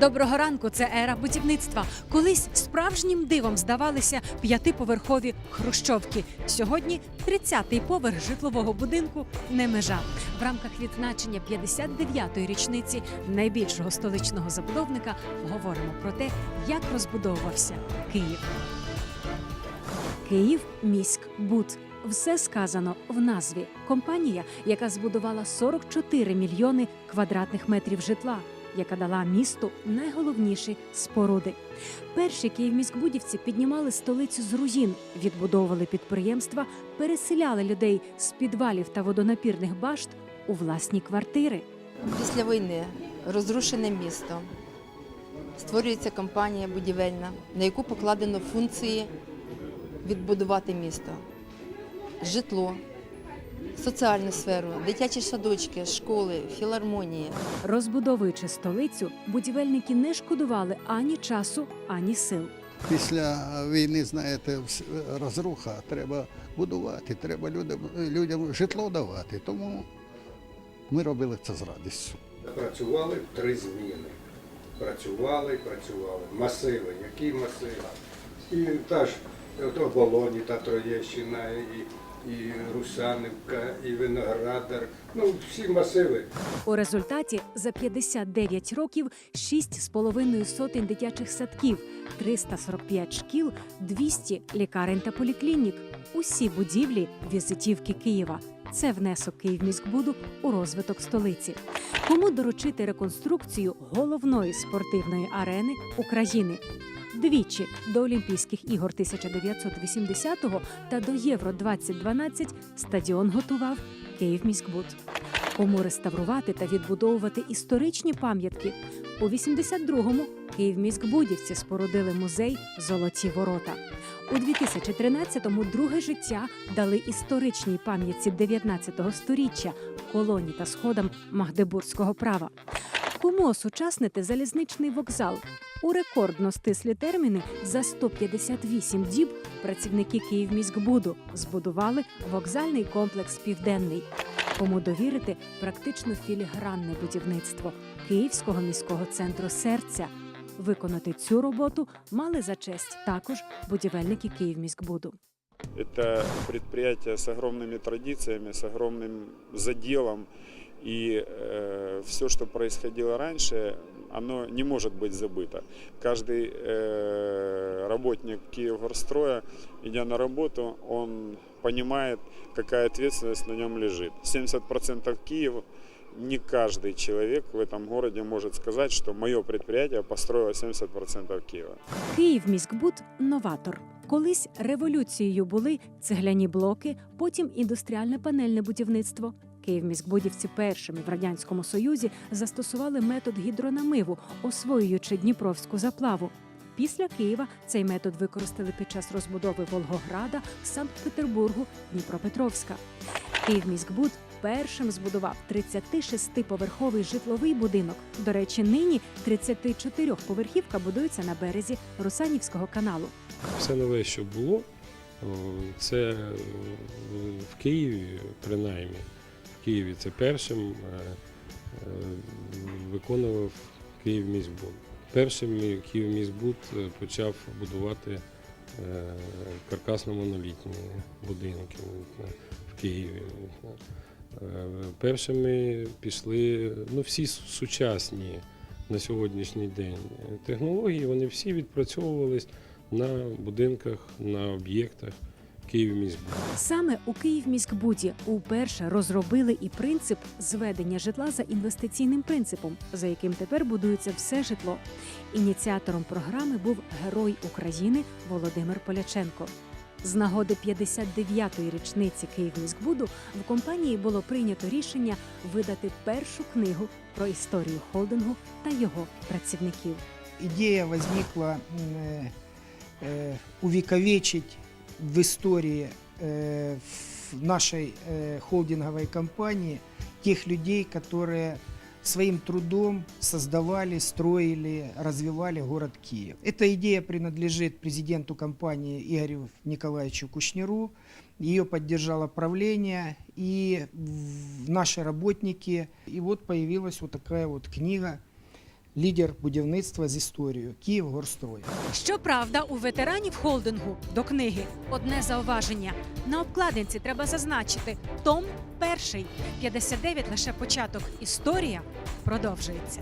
Доброго ранку, це ера будівництва. Колись справжнім дивом здавалися п'ятиповерхові хрущовки. Сьогодні 30-й поверх житлового будинку не межа. В рамках відзначення 59-ї річниці найбільшого столичного забудовника говоримо про те, як розбудовувався Київ. Київ міськбуд. Все сказано в назві. Компанія, яка збудувала 44 мільйони квадратних метрів житла, яка дала місту найголовніші споруди. Перші київміськбудівці піднімали столицю з руїн, відбудовували підприємства, переселяли людей з підвалів та водонапірних башт у власні квартири. Після війни розрушене місто. Створюється компанія будівельна, на яку покладено функції відбудувати місто, житло, соціальну сферу, дитячі садочки, школи, філармонії. Розбудовуючи столицю, будівельники не шкодували ані часу, ані сил. Після війни, знаєте, розруха треба будувати, треба людям, людям житло давати. Тому ми робили це з радістю. Працювали три зміни. Працювали, працювали. Масиви, які масиви? І та ж от оболоні, та Троєщина, і, і Русанівка, і Виноградар. Ну, всі масиви. У результаті за 59 років 6,5 сотень дитячих садків, 345 шкіл, 200 лікарень та поліклінік. Усі будівлі візитівки Києва. Це внесок Київміськбуду у розвиток столиці. Кому доручити реконструкцію головної спортивної арени України? Двічі до Олімпійських ігор 1980-го та до Євро 2012 стадіон готував Київміськбуд. Кому реставрувати та відбудовувати історичні пам'ятки. У 82-му Київміськбудівці спорудили музей Золоті ворота. У 2013-му друге життя дали історичній пам'ятці 19-го сторіччя колоні та сходам Магдебурзького права. Кому осучаснити залізничний вокзал? У рекордно стислі терміни за 158 діб працівники Київміськбуду збудували вокзальний комплекс Південний. Кому довірити практично філігранне будівництво Київського міського центру серця. Виконати цю роботу мали за честь також будівельники Київміськбуду. Это предприятие с огромными традициями, с огромным заделом. И все, что происходило раньше, оно не может быть забыто. Каждый э, работник Киевгорстроя, идя на работу, он понимает, какая ответственность на нем лежит. 70% Киев, не каждый человек в этом городе может сказать, что мое предприятие построило 70% Киева. Київміськбуд новатор. Колись революцією були цегляні блоки, потім індустріальне панельне будівництво. Київміськбудівці першими в радянському союзі застосували метод гідронамиву, освоюючи Дніпровську заплаву. Після Києва цей метод використали під час розбудови Волгограда, Санкт-Петербургу, Дніпропетровська. Київміськбуд першим збудував 36-поверховий житловий будинок. До речі, нині 34-поверхівка будується на березі Русанівського каналу. Все нове, що було, це в Києві, принаймні, в Києві це першим е, е, виконував Київміськбуд. Першим мі- Київміськбуд е, почав будувати каркасно-монолітні будинки в Києві. Першими пішли ну, всі сучасні на сьогоднішній день технології, вони всі відпрацьовувались на будинках, на об'єктах Київміськбуду. Саме у Київміськбуді уперше розробили і принцип зведення житла за інвестиційним принципом, за яким тепер будується все житло. Ініціатором програми був герой України Володимир Поляченко. З нагоди 59-ї річниці Київміськбуду в компанії було прийнято рішення видати першу книгу про історію холдингу та його працівників. идея возникла м, э, э, увековечить в истории э, в нашей э, холдинговой компании тех людей, которые своим трудом создавали, строили, развивали город Киев. Эта идея принадлежит президенту компании Игорю Николаевичу Кушниру. Ее поддержало правление и в- наши работники. И вот появилась вот такая вот книга лідер будівництва з історією Київ Горстрой. Щоправда, у ветеранів холдингу до книги одне зауваження. На обкладинці треба зазначити том перший. 59 лише початок. Історія продовжується.